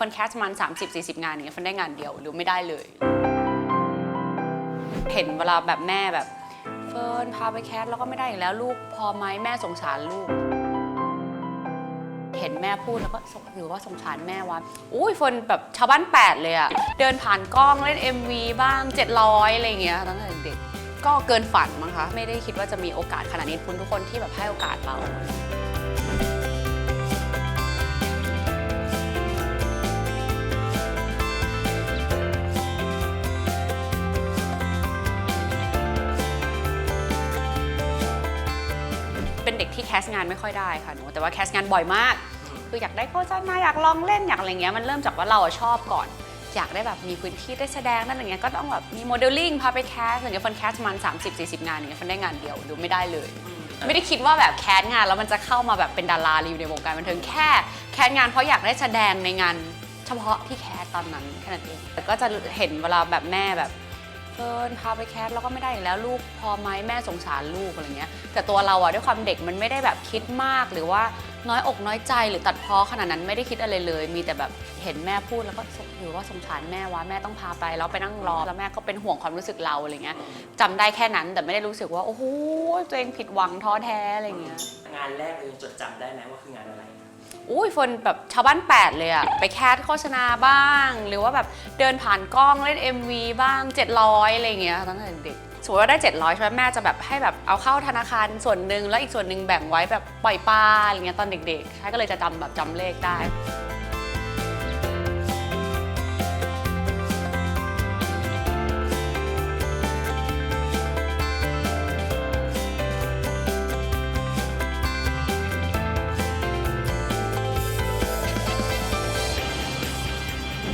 ฟันแคสมัน 30-40 งานอย่างเงี้ยฟันได้งานเดียวหรือไม่ได้เลย เห็นเวลาแบบแม่แบบ เฟิร์นพาไปแคสแล้วก็ไม่ได้อีกแล้ว ลูกพอไหมแม่สงสารลูก เห็นแม่พูดแล้วก็หรือว่าสงสารแม่ว่าอุ้ยเฟิร์นแบบชาวบ้านแปดเลยอะเดินผ่านกล้องเล่น MV บ้าง 700 อะไรอย่างเงี้ยตั้งแต่เด็กก็เกินฝันมั้งคะ ไม่ได้คิดว่าจะมีโอกาสขนาดนี้คุณทุกคนที่แบบให้โอกาสเรา สงานไม่ค่อยได้ค่ะหนูแต่ว่าแคสงานบ่อยมาก คืออยากได้โฆษณาอยากลองเล่นอยากอะไรเงี้ยมันเริ่มจากว่าเราอะชอบก่อน อยากได้แบบมีพื้นที่ได้แสดงนั่นอะไรเงี้ยก็ต้องแบบมีโมเดลลิ่งพาไปแคสอย่างเงี้ยฟันแคสมัน30-40 งานอย่างเงี้ยฟันได้งานเดียวหรือไม่ได้เลย ไม่ได้คิดว่าแบบแคสงานแล้วมันจะเข้ามาแบบเป็นดาราหรืออยู่ในวงการบันเทิงแค่แคสงานเพราะอยากได้แสดงในงานเฉพาะที่แคสตอนนั้นแค่นั้นเองแต่ก็จะเห็นเวลาแบบแม่แบบ เกินพาไปแคสแล้วก็ไม่ได้อีกแล้วลูกพอไหมแม่สงสารลูกอะไรเงี้ยแต่ตัวเราอะด้วยความเด็กมันไม่ได้แบบคิดมากหรือว่า น้อยอกน้อยใจหรือตัดพ้อขนาดนั้นไม่ได้คิดอะไรเลย มีแต่แบบเห็นแม่พูดแล้วก็สงหรือว่าสงสารแม่ว่าแม่ต้องพาไปแล้วไปนั่งรอแล้วแม่ก็เป็นห่วงความรู้สึกเราอะไรเงี้ยจำได้แค่นั้นแต่ไม่ได้รู้สึกว่าโอ้โหตัวเองผิดหวังท้อแท้อะไรเงี้ยงานแรกเรายังจดจำได้ไหมว่าคืองานอะไร อุ้ยเฟิร์นแบบชาวบ้านแปดเลยอะไปแคสโฆษณาบ้าง หรือว่าแบบเดินผ่านกล้องเล่น MV บ้าง 700อะไรอย่างเงี้ยตั้งแต่เด็ก สมมติว่าได้ 700ใช่ไหมแม่จะแบบให้แบบเอาเข้าธนาคารส่วนหนึ่งแล้วอีกส่วนหนึ่งแบ่งไว้แบบปล่อยปลาอะไรเงี้ยตอนเด็กๆใช่ก็เลยจะจำแบบจำเลขได้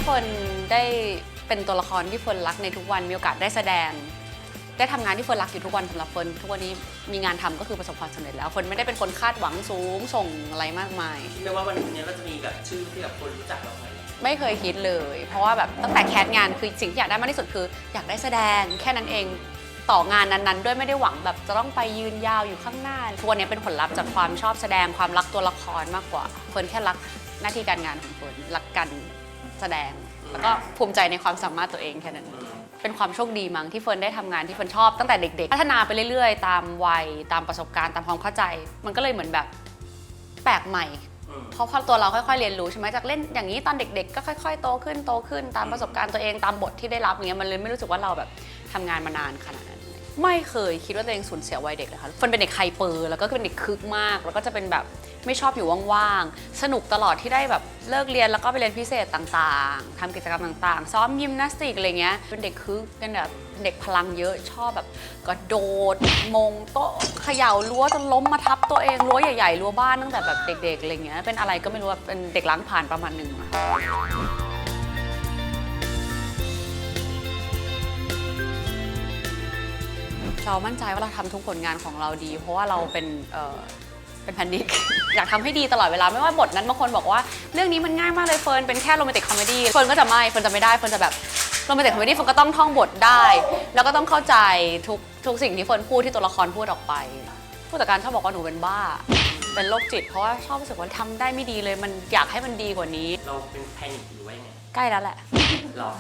เฟิร์นได้เป็นตัวละครที่เฟิร์นรักในทุกวันมีโอกาสได้แสดง ได้ทำงานที่เฟิร์นรักอยู่ทุกวันสำหรับเฟิร์นทุกวันนี้มีงานทำก็คือประสบความสำเร็จแล้วเฟิร์นไม่ได้เป็นคนคาดหวังสูงส่งอะไรมากมายคิดไหมว่าวันนี้เราจะมีแบบชื่อที่แบบคนรู้จักเราไหมไม่เคยคิดเลย เพราะว่าแบบตั้งแต่แคสงานคือสิ่งที่อยากได้มากที่สุดคือ อยากได้แสดงแค่นั้นเองต่องานนั้นๆ ด้วยไม่ได้หวังแบบจะต้องไปยืนยาวอยู่ข้างหน้าทุกวันนี้เป็นผลลัพธ์จากความชอบแสดงความรักตัวละครมากกว่าเฟิร์นแค่รักหน้าที่การงานของเฟิร์นรักการแสดง แล้วก็ภูมิใจในความสามารถตัวเองแค่นั้นอืม เป็นความโชคดีมั้งที่เฟิร์นได้ทำงานที่เฟิร์นชอบตั้งแต่เด็ก ๆ พัฒนาไปเรื่อยๆ ตามวัยตามประสบการณ์ตามความเข้าใจ มันก็เลยเหมือนแบบแปลกใหม่อืมเพราะพอตัวเราค่อยๆเรียนรู้ใช่ไหมจากเล่นอย่างนี้ตอนเด็ก ๆ ก็ค่อย ๆ โตขึ้นโตขึ้นตามประสบการณ์ตัวเองตามบทที่ได้รับอย่างเงี้ยมันเลยไม่รู้สึกว่าเราแบบทำงานมานานขนาดนั้น ไม่เคยคิดว่าตัวเองสูญเสียวัยเด็กเลยค่ะฟิร์นเป็นเด็กไฮเปอร์แล้วก็เป็นเด็กคึกมาก แล้วก็จะเป็นแบบไม่ชอบอยู่ว่างๆ สนุกตลอดที่ได้แบบเลิกเรียนแล้วก็ไปเรียนพิเศษต่างๆทำกิจกรรมต่างๆ ซ้อมยิมนาสติกอะไรเงี้ย เป็นเด็กคึกเป็นแบบเด็กพลังเยอะชอบแบบกระโดดมงโต๊ะเขย่ารั้วจนล้มมาทับตัวเองรั้วใหญ่ๆรั้วบ้านตั้งแต่แบบเด็กๆอะไรเงี้ย เป็นอะไรก็ไม่รู้เป็นเด็กล้างผ่านประมาณหนึ่งอะ เรามั่นใจว่าเราทำทุกผลงานของเราดี เพราะว่าเราเป็นเอ่อเป็นแพนิคอยากทำให้ดีตลอดเวลาไม่ว่าบทนั้นบางคนบอกว่าเรื่องนี้มันง่ายมากเลยเฟิร์นเป็นแค่โรแมนติกคอมเมดี้เฟิร์นก็จะไม่เฟิร์นจะไม่ได้เฟิร์นจะแบบโรแมนติกคอมเมดี้เฟิร์นก็ต้องท่องบทได้ แล้วก็ต้องเข้าใจทุกทุกสิ่งที่เฟิร์นพูดที่ตัวละครพูดออกไป ผู้จัดการชอบบอกว่าหนูเป็นบ้า เป็นโรคจิต เพราะว่าชอบรู้สึกว่าทำได้ไม่ดีเลยมันอยากให้มันดีกว่านี้ เราเป็นแพนิคหรือว่ายังไงใกล้แล้วแหละหรอ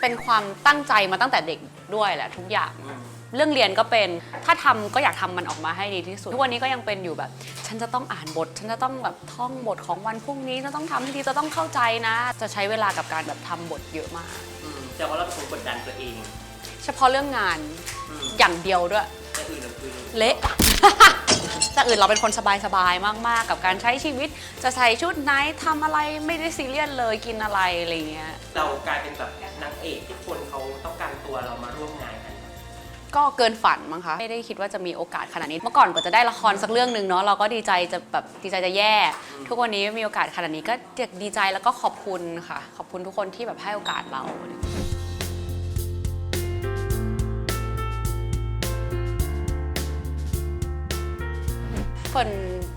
เป็นความตั้งใจมาตั้งแต่เด็ก ด้วยแหละทุกอย่างอืมเรื่องเรียนก็เป็นถ้าทำก็อยากทำมันออกมาให้ดีที่สุด ทุกวันนี้ก็ยังเป็นอยู่แบบ ฉันจะต้องอ่านบท ฉันจะต้องแบบท่องบทของวันพรุ่งนี้จะต้องทำให้ดีจะต้องเข้าใจนะ จะใช้เวลากับการแบบทำบทเยอะมากอืมแต่ว่าเราเป็นคนกดดันตัวเอง เฉพาะเรื่องงานอืมอย่างเดียวด้วยแต่อื่นเราคือเละแต่อื่นเราเป็นคนสบายๆ มากๆ กับการใช้ชีวิต จะใส่ชุดไหนทำอะไรไม่ได้ซีเรียสเลยกินอะไรอะไรเงี้ย เรากลายเป็นแบบนางเอกที่คนเขาต้องการ ตัวเรามาร่วมงานกัน ก็เกินฝันมั้งคะ ไม่ได้คิดว่าจะมีโอกาสขนาดนี้ เมื่อก่อนกว่าจะได้ละครสักเรื่องหนึ่งเนาะเราก็ดีใจจะแบบดีใจจะแย่ ทุกวันนี้มีโอกาสขนาดนี้ก็ดีใจแล้วก็ขอบคุณค่ะ ขอบคุณทุกคนที่แบบให้โอกาสเรา เฟิร์น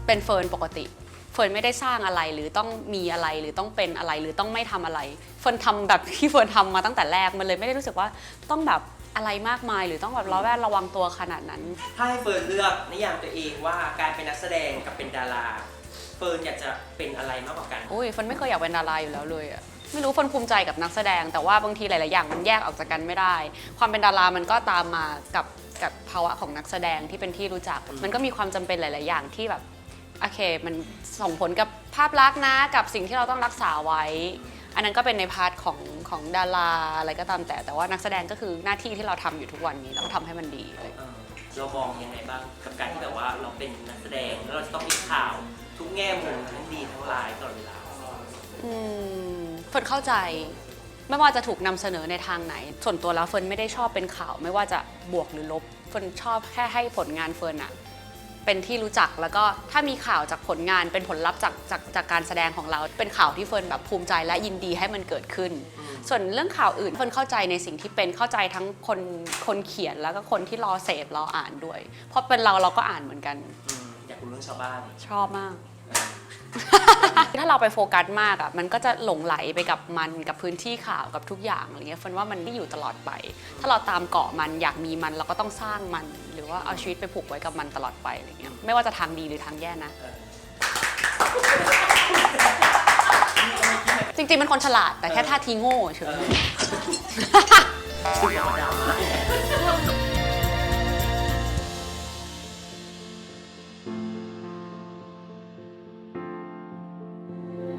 เป็นเฟิร์นปกติ เฟิร์นไม่ได้สร้างอะไรหรือต้องมีอะไรหรือต้องเป็นอะไรหรือต้องไม่ทำอะไร เฟิร์นทำแบบที่เฟิร์นทำมาตั้งแต่แรกมันเลยไม่ได้รู้สึกว่าต้องแบบอะไรมากมายหรือต้องแบบระแวดระวังตัวขนาดนั้น ถ้าให้เฟิร์นเลือกนิยามตัวเองว่าการเป็นนักแสดงกับเป็นดาราคฟิร์นอยากจะเป็นอะไรมากกว่ากันอุ้ยเฟิร์นไม่เคยอยากเป็นดาราอยู่แล้วเลยอะไม่รู้เฟิร์นภูมิใจกับนักแสดง แต่ว่าบางทีหลาย ๆ อย่างมันแยกออกจากกันไม่ได้ ความเป็นดารามันก็ตามมากับกับภาวะของนักแสดงที่เป็นที่รู้จักอืมมันก็มีความจำเป็นหลาย ๆ อย่างที่แบบ โอเค มันส่งผลกับภาพลักษณ์นะกับสิ่งที่เราต้องรักษาไว้ อันนั้นก็เป็นในพาร์ทของของดาราอะไรก็ตามแต่แต่ว่านักแสดงก็คือหน้าที่ที่เราทำอยู่ทุกวันนี้เราก็ทำให้มันดีอะไรอย่างเงี้ยเออเรามองยังไงบ้างกับการที่แบบว่าเราเป็นนักแสดงแล้วเราจะต้องมีข่าวทุกแง่มุมทั้งดีทั้งร้ายตลอดเวลา อืมเฟิร์นเข้าใจไม่ว่าจะถูกนำเสนอในทางไหน ส่วนตัวแล้วเฟิร์นไม่ได้ชอบเป็นข่าว ไม่ว่าจะบวกหรือลบเฟิร์นชอบแค่ให้ผลงานเฟิร์นอะ เป็นที่รู้จักแล้วก็ถ้ามีข่าวจากผลงานเป็นผลลัพธ์จากจากจากการแสดงของเรา เป็นข่าวที่เฟิร์นแบบภูมิใจและยินดีให้มันเกิดขึ้นอืมส่วนเรื่องข่าวอื่นเฟิร์นเข้าใจในสิ่งที่เป็นเข้าใจทั้งคนคนเขียนแล้วก็คนที่รอเสพรออ่านด้วย เพราะเป็นเราเราก็อ่านเหมือนกันอืมอยากรู้เรื่องชาวบ้านชอบมากเออ ถ้าเราไปโฟกัสมากอะมันก็จะหลงไหลไปกับมันกับพื้นที่ข่าวกับทุกอย่างอะไรเงี้ยเฟิร์นว่ามันไม่อยู่ตลอดไป ถ้าเราตามเกาะมันอยากมีมันเราก็ต้องสร้างมัน หรือว่าเอาชีวิตไปผูกไว้กับมันตลอดไปอะไรเงี้ยไม่ว่าจะทางดีหรือทางแย่นะจริงๆเป็นคนฉลาดแต่แค่ท่าทีโง่เฉเอย